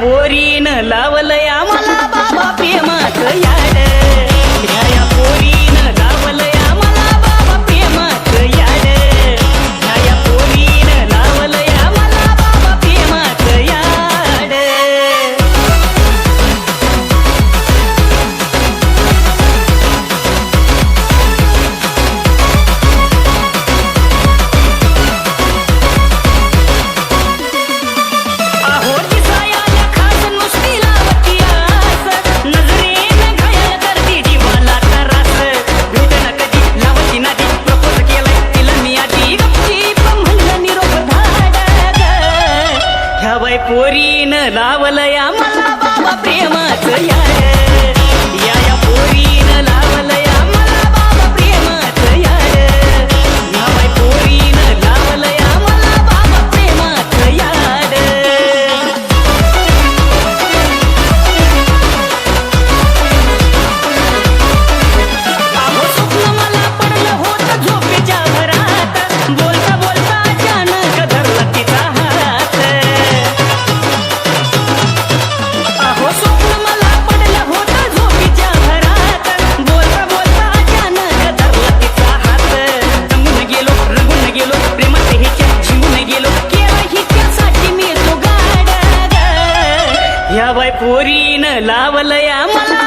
பொறி बाई पोरीन लावलया मला बाबा प्रेमाचं यार बाय पोरीन लावलया मला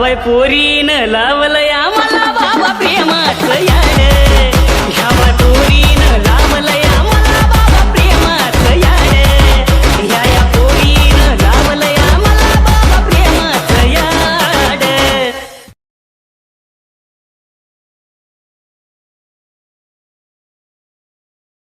बाई पोरीन लावलंय आम्हाला बाबा प्रेमात यार